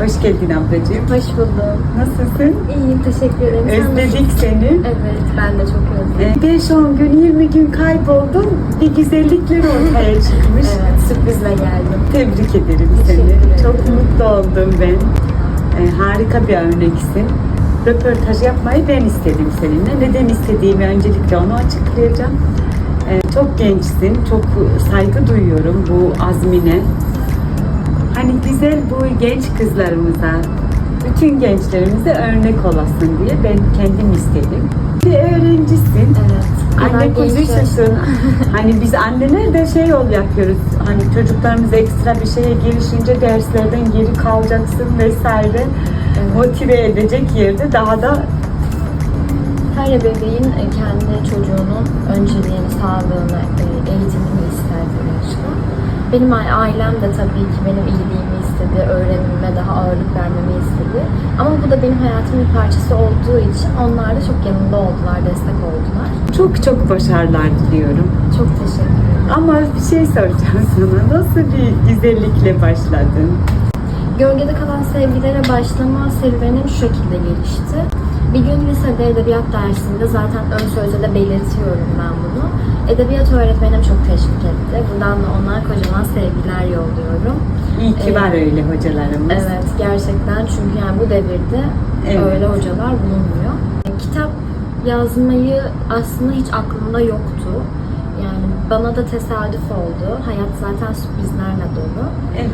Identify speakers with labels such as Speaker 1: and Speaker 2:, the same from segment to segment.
Speaker 1: Hoş geldin ablacığım.
Speaker 2: Hoş buldum.
Speaker 1: Nasılsın?
Speaker 2: İyiyim, teşekkür ederim.
Speaker 1: Özledik seni.
Speaker 2: Evet, ben de çok özledim.
Speaker 1: 5-10 gün, 20 gün kayboldun. Bir güzellikler ortaya çıkmış.
Speaker 2: Evet, sürprizle geldim.
Speaker 1: Tebrik ederim
Speaker 2: Teşekkür
Speaker 1: seni.
Speaker 2: ederim.
Speaker 1: Çok mutlu oldum ben. Ee, harika bir örneksin. Röportaj yapmayı ben istedim seninle. Neden istediğimi öncelikle onu açıklayacağım. Ee, çok gençsin, çok saygı duyuyorum bu azmine. Hani güzel bu genç kızlarımıza, bütün gençlerimize örnek olasın diye ben kendim istedim. Bir öğrencisin.
Speaker 2: Evet.
Speaker 1: Anne kuzucusun. hani biz anneler de şey yol yapıyoruz. Hani çocuklarımız ekstra bir şeye girişince derslerden geri kalacaksın vesaire. Motive edecek yerde daha da
Speaker 2: Her ebeveyn kendi çocuğunun önceliğini, sağlığını, eğitimini. Benim ailem de tabii ki benim iyiliğimi istedi, öğrenimime daha ağırlık vermemi istedi. Ama bu da benim hayatımın bir parçası olduğu için onlar da çok yanımda oldular, destek oldular.
Speaker 1: çok çok başarılar diliyorum.
Speaker 2: Çok teşekkür ederim.
Speaker 1: Ama bir şey soracağım sana. Nasıl bir güzellikle başladın?
Speaker 2: Gölgede kalan sevgilere başlama serüvenim şu şekilde gelişti. Bir gün lisede edebiyat dersinde zaten ön sözde de belirtiyorum ben bunu. Edebiyat öğretmenim çok teşvik etti. Buradan da ona kocaman sevgiler yolluyorum.
Speaker 1: İyi ki var öyle hocalarımız.
Speaker 2: Evet gerçekten çünkü yani bu devirde
Speaker 1: Evet.
Speaker 2: öyle hocalar bulunmuyor. Kitap yazmayı aslında hiç aklımda yoktu. Yani bana da tesadüf oldu. Hayat zaten sürprizlerle dolu.
Speaker 1: Evet.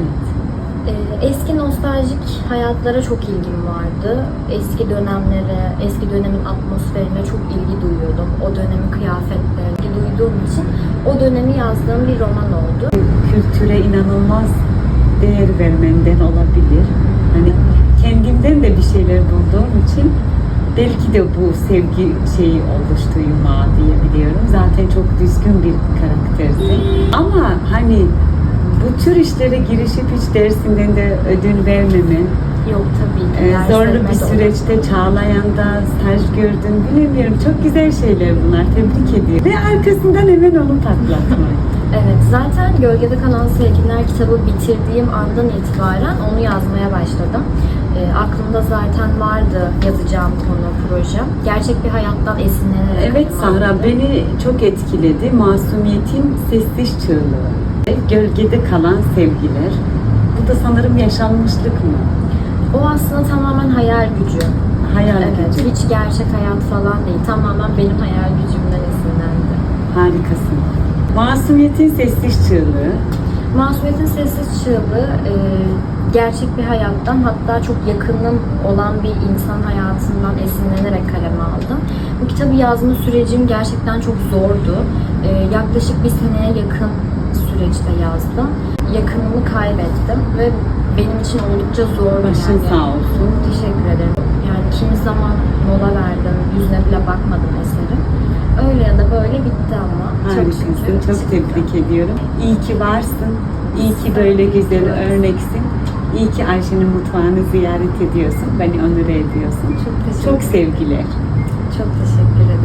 Speaker 2: Ee, Eski nostaljik hayatlara çok ilgim vardı. Eski dönemlere, eski dönemin atmosferine çok ilgi duyuyordum. O dönemin kıyafetlerine ilgi duyduğum için o dönemi yazdığım bir roman oldu.
Speaker 1: Kültüre inanılmaz değer vermenden olabilir. Hani kendimden de bir şeyler bulduğum için belki de bu sevgi şeyi oluştu yumağı diyebiliyorum. Zaten çok düzgün bir karaktersin. Ama hani bu tür işlere girişip hiç dersinden de ödün vermemen,
Speaker 2: Yok tabii ki.
Speaker 1: Ee, zorlu bir süreçte Çağlayan'da staj gördün. Bilemiyorum. Çok güzel şeyler bunlar. Tebrik ediyorum. Ve arkasından hemen onu patlatmak.
Speaker 2: Evet, zaten Gölgede Kalan Sevgililer kitabı bitirdiğim andan itibaren onu yazmaya başladım. Ee, aklımda zaten vardı yazacağım konu, proje. Gerçek bir hayattan esinlenerek.
Speaker 1: evet Sahra beni çok etkiledi. Masumiyetin sessiz çığlığı. Gölgede kalan sevgiler. Bu da sanırım yaşanmışlık mı?
Speaker 2: O aslında tamamen hayal gücü.
Speaker 1: Hayal
Speaker 2: evet,
Speaker 1: gücü.
Speaker 2: hiç gerçek hayat falan değil. Tamamen benim hayal gücümden esinlendi.
Speaker 1: Harikasın. Masumiyetin sessiz çığlığı.
Speaker 2: Masumiyetin Sessiz Çığlığı e, gerçek bir hayattan hatta çok yakınım olan bir insan hayatından esinlenerek kaleme aldım. Bu kitabı yazma sürecim gerçekten çok zordu. E, yaklaşık bir seneye yakın süreçte yazdım. Yakınımı kaybettim ve benim için oldukça zor.
Speaker 1: Başın sağ olsun.
Speaker 2: Teşekkür ederim. Yani kimi zaman mola verdim, yüzüne bile bakmadım eserin. Öyle ya da böyle bitti ama. Çok şükür.
Speaker 1: Harikasın. Çok tebrik ediyorum. İyi ki varsın. İyi ki böyle güzel örneksin. İyi ki Ayşe'nin mutfağını ziyaret ediyorsun. Beni onur ediyorsun.
Speaker 2: Çok teşekkür
Speaker 1: Çok sevgiler.
Speaker 2: Çok teşekkür ederim.